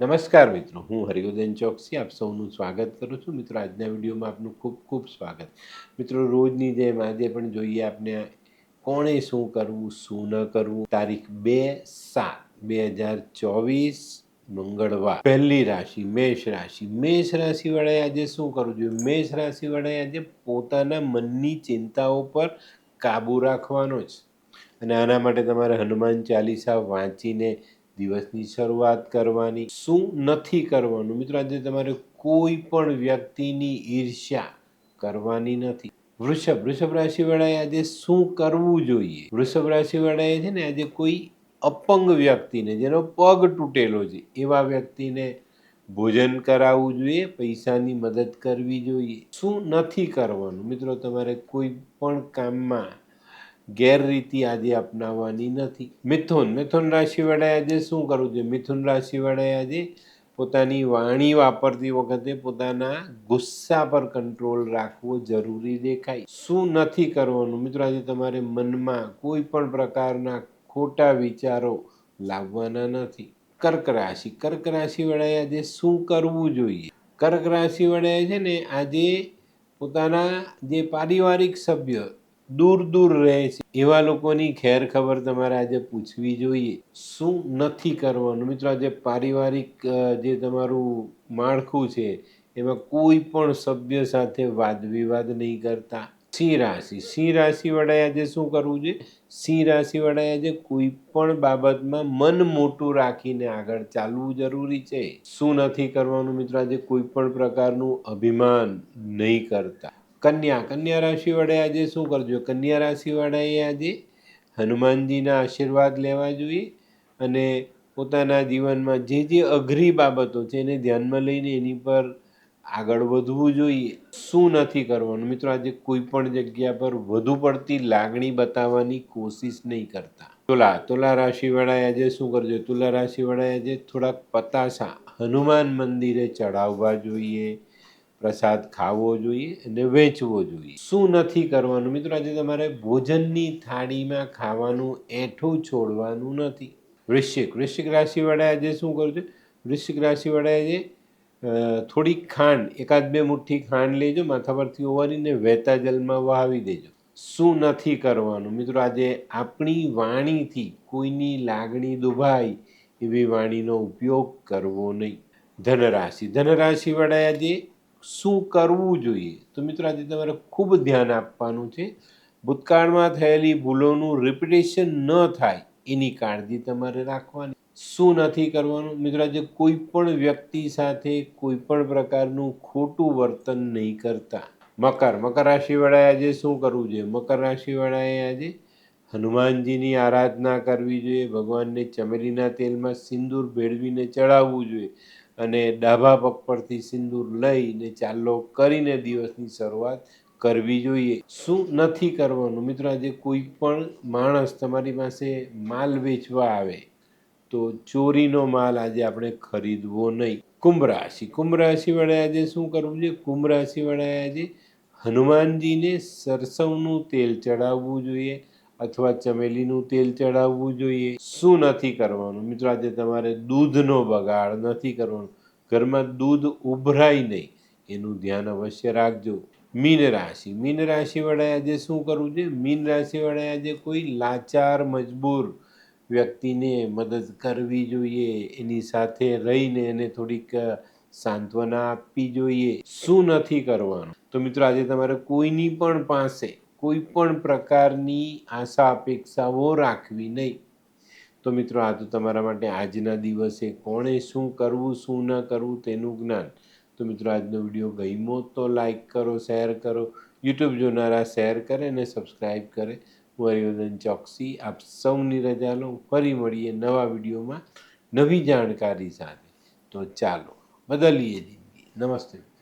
નમસ્કાર મિત્રો, હું હરિવર્ધન ચોકસી, આપ સૌનું સ્વાગત કરું છું. મિત્રો, આજના વિડીયોમાં આપનું ખૂબ ખૂબ સ્વાગત. મિત્રો, રોજની જેમ આજે પણ જોઈએ આપને કોણે શું કરવું, શું ન કરવું? તારીખ બે સાત બે હજાર ચોવીસ, મંગળવાર. પહેલી રાશિ, મેષ રાશિ. મેષ રાશિવાળાએ આજે શું કરવું જોઈએ? મેષ રાશિવાળાએ આજે પોતાના મનની ચિંતાઓ પર કાબૂ રાખવાનો છે અને આના માટે તમારે હનુમાન ચાલીસા વાંચીને દિવસની શરૂઆત કરવાની, શું નથી કરવાનું? મિત્રો, આજે તમારે કોઈ પણ વ્યક્તિની ઈર્ષ્યા કરવાની નથી. વૃષભ વૃષભ રાશિવાળાએ આજે શું કરવું જોઈએ? વૃષભ રાશિવાળાએ છે ને આજે કોઈ અપંગ વ્યક્તિને, જેનો પગ તૂટેલો છે, એવા વ્યક્તિને ભોજન કરાવવું જોઈએ, પૈસાની મદદ કરવી જોઈએ. શું નથી કરવાનું? મિત્રો, તમારે કોઈ પણ કામમાં ગેરરીતિ આજે અપનાવવાની નથી. મિથુન મિથુન રાશિવાળાએ આજે શું કરવું જોઈએ? મિથુન રાશિવાળાએ આજે પોતાની વાણી વાપરતી વખતે પોતાના ગુસ્સા પર કંટ્રોલ રાખવો જરૂરી દેખાય. શું નથી કરવાનું? મિત્રો, આજે તમારે મનમાં કોઈ પણ પ્રકારના ખોટા વિચારો લાવવાના નથી. કર્ક રાશિ, કર્ક રાશિવાળાએ આજે શું કરવું જોઈએ? કર્ક રાશિવાળાએ છે ને આજે પોતાના જે પારિવારિક સભ્ય દૂર દૂર રહે છે. એવા લોકોની ખેર ખબર તમારે આજે પૂછવી જોઈએ. શું નથી કરવાનું? મિત્રો, આજે પારિવારિક જે તમારું માળખું છે, એમાં કોઈ પણ સભ્ય સાથે વાદ વિવાદ નહીં કરતા. સિંહ રાશિ. સિંહ રાશિવાળાએ આજે શું કરવું જોઈએ? સિંહ રાશિવાળાએ આજે કોઈ પણ બાબતમાં મન મોટું રાખીને આગળ ચાલવું જરૂરી છે. શું નથી કરવાનું? મિત્રો, આજે કોઈ પણ પ્રકારનું અભિમાન નહીં કરતા. કન્યા કન્યા રાશિવાળાએ આજે શું કરજો? કન્યા રાશિવાળાએ આજે હનુમાનજીના આશીર્વાદ લેવા જોઈએ અને પોતાના જીવનમાં જે જે અઘરી બાબતો છે એને ધ્યાનમાં લઈને એની પર આગળ વધવું જોઈએ. શું નથી કરવાનું? મિત્રો, આજે કોઈ પણ જગ્યા પર વધુ પડતી લાગણી બતાવવાની કોશિશ નહીં કરતા. તુલા તુલા રાશિવાળાએ આજે શું કરજો? તુલા રાશિવાળાએ આજે થોડાક પતાસા હનુમાન મંદિરે ચડાવવા જોઈએ. પ્રસાદ ખાવો જોઈએ અને વેચવો જોઈએ. શું નથી કરવાનું? મિત્રો, આજે તમારે ભોજનની થાળીમાં ખાવાનું એઠું છોડવાનું નથી. વૃશ્ચિક વૃશ્ચિક રાશિવાળાએ આજે શું કરજો વૃશ્ચિક રાશિવાળાએ આજે થોડીક ખાંડ, એકાદ બે મુઠ્ઠી ખાંડ લેજો, માથા પરથી ઓવારીને વહેતા જલમાં વહાવી દેજો. શું નથી કરવાનું? મિત્રો, આજે આપણી વાણીથી કોઈની લાગણી દુભાય એવી વાણીનો ઉપયોગ કરવો નહીં. ધનરાશિ, ધનરાશિવાળાએ આજે શું કરવું જોઈએ? તો મિત્રો, આજે તમારે ખૂબ ધ્યાન આપવાનું છે. ભૂતકાળમાં થયેલી ભૂલોનું રિપીટેશન ન થાય એની કાળજી તમારે રાખવાની. શું નથી કરવાનું? મિત્રો, આજે કોઈ પણ વ્યક્તિ સાથે કોઈ પણ પ્રકારનું ખોટું વર્તન નહીં કરતા. મકર. મકર રાશિવાળાએ આજે શું કરવું જોઈએ? મકર રાશિવાળાએ આજે હનુમાનજીની આરાધના કરવી જોઈએ, ભગવાનને ચમેલીના તેલમાં સિંદૂર ભેળવીને ચડાવવું જોઈએ. અને ડાભા પગ પરથી સિંદૂર લઈને ચાલો કરીને દિવસની શરૂઆત કરવી જોઈએ. શું નથી કરવાનું? મિત્રો, આજે કોઈ પણ માણસ તમારી પાસે માલ વેચવા આવે, તો ચોરીનો માલ આજે આપણે ખરીદવો નહીં. કુંભ રાશિ. કુંભ રાશિવાળાએ આજે શું કરવું જોઈએ? કુંભ રાશિવાળાએ આજે હનુમાનજીને સરસવનું તેલ ચડાવવું જોઈએ. અથવા ચમેલીનું તેલ ચડાવવું જોઈએ. શું નથી કરવાનું? મિત્રો, આજે તમારે દૂધનો બગાડ નથી કરવાનો. ઘરમાં દૂધ ઉભરાય નહીં. એનું ધ્યાન અવશ્ય રાખજો. મીન રાશિ. મીન રાશિવાળાએ આજે શું કરવું છે? મીન રાશિવાળાએ આજે કોઈ લાચાર, મજબૂર વ્યક્તિને મદદ કરવી જોઈએ. એની સાથે રહીને એને થોડીક સાંત્વના આપવી જોઈએ. શું નથી કરવાનું? તો મિત્રો, આજે તમારે કોઈની પણ પાસે કોઈ પણ પ્રકારની આશા, અપેક્ષાઓ રાખવી નહીં. તો મિત્રો, આ તો તમારા માટે આજના દિવસે કોણે શું કરવું, શું ન કરવું તેનું જ્ઞાન. તો મિત્રો, આજનો વીડિયો ગમ્યો તો લાઈક કરો, શેર કરો, યુટ્યુબ જોનારા શેર કરે અને સબસ્ક્રાઈબ કરે. હું હરિવર્ધન ચોકસી, આપ સૌની રજા લો ફરી મળીએ નવા વિડીયોમાં નવી જાણકારી સાથે. તો ચાલો, બદલીએ જિંદગી. નમસ્તે.